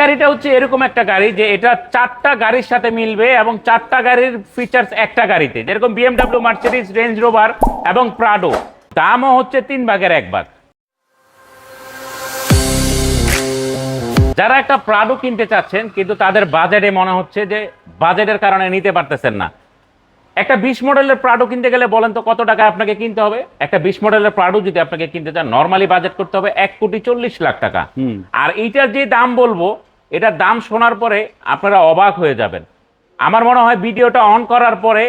গাড়িটা হচ্ছে এরকম একটা গাড়ি যে এটা চারটা গাড়ির সাথে মিলবে এবং চারটা গাড়ির ফিচার্স একটা গাড়িতে। যেরকম বিএমডাব্লিউ মার্সিডিজ রেঞ্জ রোভার এবং প্রাডো দামও হচ্ছে তিন ভাগের এক ভাগ। যারা একটা প্রাডো কিনতে চাচ্ছেন কিন্তু তাদের বাজেটে মনে হচ্ছে যে বাজেটের কারণে নিতে পারতেছেন না। একটা বিশ মডেলের প্রাডো কিনতে গেলে বলেন তো কত টাকা আপনাকে কিনতে হবে? একটা বিশ মডেলের প্রাডো যদি আপনাকে কিনতে চান নর্মালি বাজেট করতে হবে এক কোটি চল্লিশ লাখ টাকা। আর এইটার যে দাম বলব এটার দাম শোনার পরে আপনারা অবাক হয়ে যাবেন। আমার মনে হয় ভিডিওটা অন করার পরে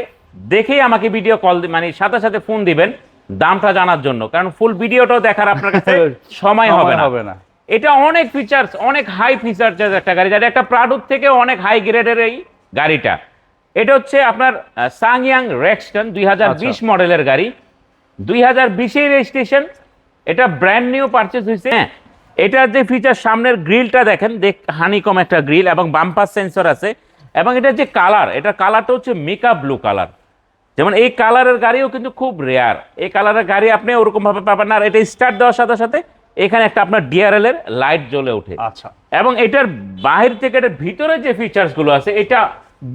দেখেই আমাকে ভিডিও কল মানে সাথে সাথে ফোন দিবেন দামটা জানার জন্য। কারণ ফুল ভিডিওটাও দেখার আপনার কাছে সময় হবে না। হবে না। এটা অনেক ফিচার্স অনেক হাই ফিচার্স একটা গাড়ি যেটা একটা প্রাডুর থেকে অনেক হাই গ্রেডের এই গাড়িটা। এটা হচ্ছে আপনার সাংয়াং রেক্সটন দুই হাজার বিশ মডেলের গাড়ি। দুই হাজার বিশের রেজিস্ট্রেশন এটা ব্র্যান্ড নিউ পারচেস হয়েছে হ্যাঁ। এটার যে ফিচার সামনের গ্রিলটা দেখেন দেখ হানিকম একটা গ্রিল এবং বাম্পার সেন্সর আছে। এবং এটার যে কালার এটার কালারটা হচ্ছে মেকআপ ব্লু কালার যেমন এই কালারের গাড়িও কিন্তু খুব রেয়ার এই কালারের গাড়ি আপনি ওরকম ভাবে পাবেন না। আর এটা স্টার্ট দেওয়ার সাথে সাথে এখানে একটা আপনার ডিআরএল এর লাইট জ্বলে ওঠে। আচ্ছা। এবং এটার বাহির থেকে এটার ভিতরে যে ফিচার্সগুলো আছে এটা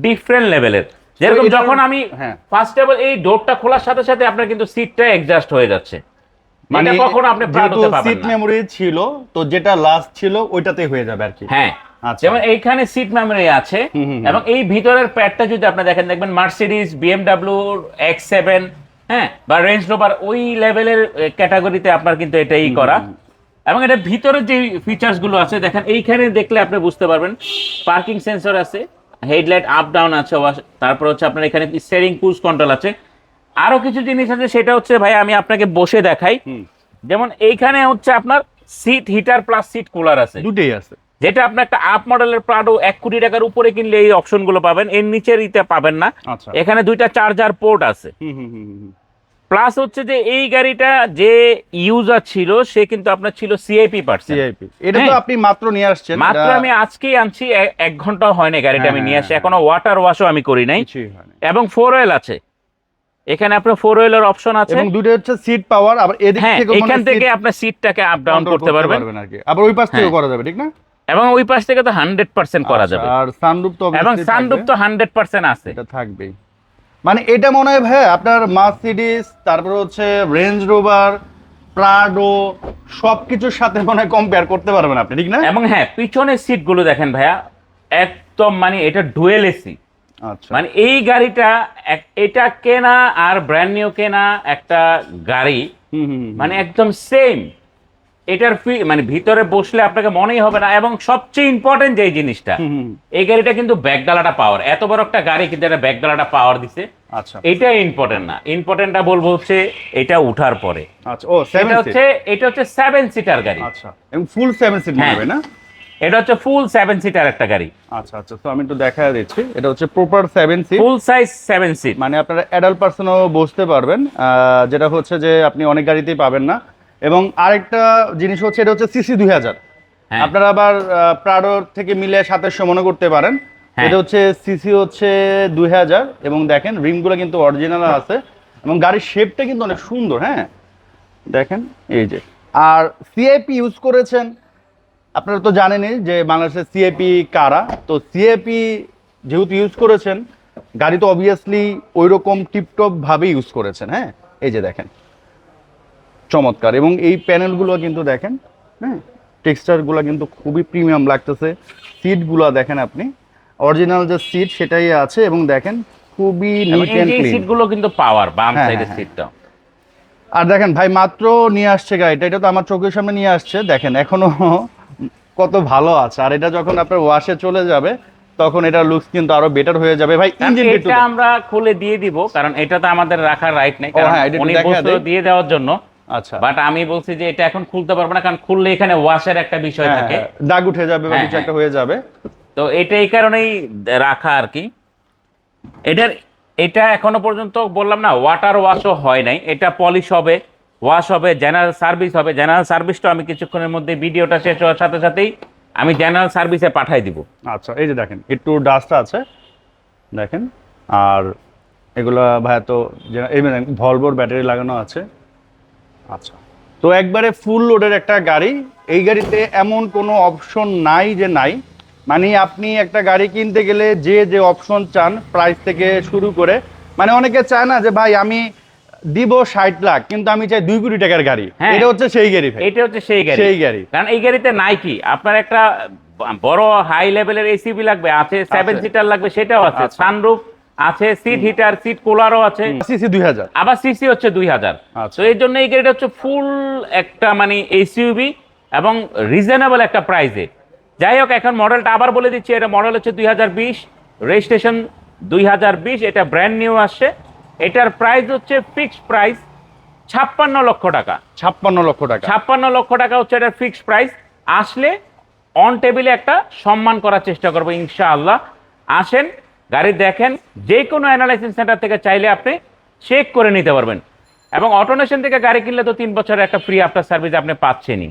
ডিফারেন্ট লেভেলের যেরকম যখন আমি হ্যাঁ। ফার্স্ট অফ এই ডোরটা খোলার সাথে সাথে আপনার কিন্তু সিটটা অ্যাডজাস্ট হয়ে যাচ্ছে। মানে কখনো আপনি প্রাডোতে পাবেন সিট না। মেমোরি ছিল তো যেটা লাস্ট ছিল ওইটাতেই হয়ে যাবে আর কি। হ্যাঁ। আচ্ছা। যেমন এইখানে সিট মেমোরি আছে। এবং এই ভিতরের প্যাডটা যদি আপনি দেখেন দেখবেন মার্সিডিজ বিএমডাব্লিউ এক্স সেভেন হ্যাঁ বা রেঞ্জ রোভার ওই লেভেলের ক্যাটাগরিতে আপনার কিন্তু এটাই করা। এবং এটা ভিতরে যে ফিচার্সগুলো আছে দেখেন এইখানে দেখলে আপনি বুঝতে পারবেন পার্কিং সেন্সর আছে হেডলাইট আপ ডাউন আছে তারপর হচ্ছে আপনার এখানে স্টিয়ারিং ক্রুজ কন্ট্রোল আছে আরও কিছু জিনিস আছে সেটা হচ্ছে ভাই আমি আপনাকে বসে দেখাই। যেমন এইখানে হচ্ছে আপনার seat heater plus seat cooler আছে। দুটেই আছে। যেটা আপনি একটা আপ মডেলের প্রাডো এক কোটি টাকার উপরে কিনলে এই অপশনগুলো পাবেন এর নিচের ইতে পাবেন না। আচ্ছা। এখানে দুইটা চার্জার পোর্ট আছে। প্লাস হচ্ছে যে এই গাড়িটা যে ইউজার ছিল সে কিন্তু আপনার ছিল সিআইপি পার্সেন্ট সিআইপি এটা তো হ্যাঁ। আপনি মাত্র নিয়ে আসছেন। মাত্র আমি আজকেই আনছি এক ঘণ্টা হয়নি গাড়িটা আমি হ্যাঁ, নিয়ে আসি। হ্যাঁ, এখনও ওয়াটার ওয়াশও আমি করি নাই। এবং ফোর ওয়েল আছে। এখানে আপনার ফোর হুইলার অপশন আছে। এবং দুটো হচ্ছে সিট পাওয়ার আবার এদিক হ্যাঁ থেকে এখান থেকে আপনার সিটটাকে আপ ডাউন করতে পারবেন। আবার ওই পাশ থেকেও হ্যাঁ। করা যাবে ঠিক না? এবং ওই পাশ থেকে তো হান্ড্রেড পার্সেন্ট করা আচ্ছা, যাবে। আর সানরুফ তো এবং সানরুফ তো হান্ড্রেড পার্সেন্ট আছে। এটা থাকবেই। মানে এটা মনে হয় ভাই আপনার মার্সিডিস তারপর হচ্ছে রেঞ্জ রোভার প্রাডো সবকিছুর সাথে মনে হয় কম্পেয়ার করতে পারবেন আপনি ঠিক না? এবং হ্যাঁ পিছনের সিটগুলো দেখেন ভাইয়া একদম মানে এটা ডুয়েল এসি মানে এই গাড়িটা এটা কেনা আর ব্র্যান্ড নিউ কেনা একটা গাড়ি। মানে একদম সেম এটার ফি মানে ভিতরে বসলে আপনাকে মনেই হবে না এবং সবচেয়ে ইম্পর্টেন্ট যে জিনিসটা। এই গাড়িটা কিন্তু ব্যাকডালাটা পাওয়ার এত বড় একটা গাড়ি কিন্তু এটা ব্যাকডালাটা পাওয়ার দিছে। আচ্ছা। এটা ইম্পর্টেন্ট না। ইম্পর্টেন্টটা বলব হচ্ছে এটা উঠার পরে। আচ্ছা ও সেভেন এটা হচ্ছে এটা হচ্ছে সেভেন সিটার গাড়ি। আচ্ছা এবং ফুল সেভেন সিট। হবে না? এটা হচ্ছে ফুল সেভেন সিটার একটা গাড়ি। আচ্ছা আচ্ছা তো আমি একটু দেখা দিচ্ছি। এটা হচ্ছে proper seven seat full size seven seat মানে আপনারা অ্যাডাল্ট পার্সনও বসতে পারবেন যেটা হচ্ছে যে আপনি অনেক গাড়িতেই পাবেন না। এবং আরেকটা জিনিস হচ্ছে এটা হচ্ছে সিসি দুই হাজার। হ্যাঁ। আপনারা আবার প্রাডোর থেকে মিলে সাতাশশো মনে করতে পারেন। হ্যাঁ। এটা হচ্ছে সিসি হচ্ছে দুই হাজার এবং দেখেন রিমগুলো কিন্তু অরিজিনাল আছে। এবং গাড়ির শেপটা কিন্তু অনেক সুন্দর হ্যাঁ। দেখেন এই যে। আর সিআইপি ইউজ করেছেন আপনারা তো জানেনই যে বাংলাদেশের সিএপি কারা? তো সিএপি যেহেতু ইউজ করেছেন গাড়ি তো অবভিয়াসলি ওই রকম টিপটপ ভাবে ইউজ করেছেন হ্যাঁ? এই যে দেখেন। চমৎকার। এবং এই প্যানেলগুলো কিন্তু দেখেন হ্যাঁ? টেক্সচারগুলো কিন্তু খুবই প্রিমিয়াম লাগতেছে। সিটগুলো দেখেন আপনি। অরিজিনাল যে সিট সেটাই আছে এবং দেখেন খুবই নিট অ্যান্ড ক্লিন সিটগুলো কিন্তু পাওয়ার বাম হ্যাঁ, সাইডের হ্যাঁ, সিটটা আর দেখেন ভাই মাত্র নিয়ে আসছে গাড়িটা। এটা তো আমার চোখের সামনে নিয়ে আসছে। দেখেন এখনও কত ভালো আছে। আর এটা যখন আপনার ওয়াশে চলে যাবে তখন এটা লুকস কিন্তু আরও বেটার হয়ে যাবে। ভাই ইঞ্জিন এটা আমরা খুলে দিয়ে দিব কারণ এটা তো আমাদের রাখার রাইট নেই। কারণ হ্যাঁ, উনি দেই। দিয়ে দেওয়ার জন্য। আচ্ছা। বাট আমি বলছি যে এটা এখন খুলতে পারব না কারণ খুললে এখানে ওয়াশের একটা বিষয় হ্যাঁ, থাকে। হ্যাঁ, দাগ উঠে যাবে বা কিছু একটা। হয়ে যাবে। তো এটা এই কারণেই রাখা আর কি। এটার এটা এখনও পর্যন্ত বললাম না ওয়াটার ওয়াশও হয় নাই। এটা পলিশ হবে। ওয়াশ হবে জেনারেল সার্ভিস হবে। জেনারেল সার্ভিসটা আমি কিছুক্ষণের মধ্যে ভিডিওটা শেষ হওয়ার সাথে সাথেই আমি জেনারেল সার্ভিসে পাঠাই দিব। আচ্ছা এই যে দেখেন, একটু ডাস্ট আছে। দেখেন, আর এগুলো ভাই তো এই ভলভোর ব্যাটারি লাগানো আছে। আচ্ছা তো একবারে ফুল লোডের একটা গাড়ি। এই গাড়িতে এমন কোনো অপশন নাই যে নাই। মানে আপনি একটা গাড়ি কিনতে গেলে যে যে অপশন চান প্রাইস থেকে শুরু করে। মানে অনেকে চায় না যে, ভাই, আমি দিব ষাট লাখ কিন্তু আমি চাই দুই কোটি টাকার গাড়ি। হ্যাঁ। এটা হচ্ছে সেই গাড়ি এটা হচ্ছে সেই গাড়ি। সেই গাড়ি। কারণ এই গাড়িতে নাই কি আপনার একটা বড় হাই লেভেলের এসিবি লাগবে আছে সেভেন সিটার লাগবে সেটাও আছে। সানরুফ আছে সিট হিটার সিট কুলারও আছে। সিসি দুই হাজার। আবার সিসি হচ্ছে দুই হাজার। আচ্ছা। তো এই জন্য এই গাড়িটা হচ্ছে ফুল একটা মানে এসইউবি এবং রিজনেবল একটা প্রাইসে যাই হোক এখন মডেলটা আবার বলে দিচ্ছি এটা মডেল হচ্ছে দুই হাজার বিশ রেজিস্ট্রেশন দুই হাজার বিশ এটা ব্র্যান্ড নিউ আসছে। এটার প্রাইস হচ্ছে ফিক্সড প্রাইস ছাপ্পান্ন লক্ষ টাকা। ছাপ্পান্ন লক্ষ টাকা। ছাপ্পান্ন লক্ষ টাকা হচ্ছে এটার ফিক্সড প্রাইস আসলে অন টেবিলে একটা সম্মান করার চেষ্টা করব ইনশাআল্লাহ। আসেন গাড়ি দেখেন যে কোনো অ্যানালাইসিস সেন্টার থেকে চাইলে আপনি চেক করে নিতে পারবেন। এবং অটোনেশন থেকে গাড়ি কিনলে তো তিন বছরের একটা ফ্রি আফটার সার্ভিস আপনি পাচ্ছেনই।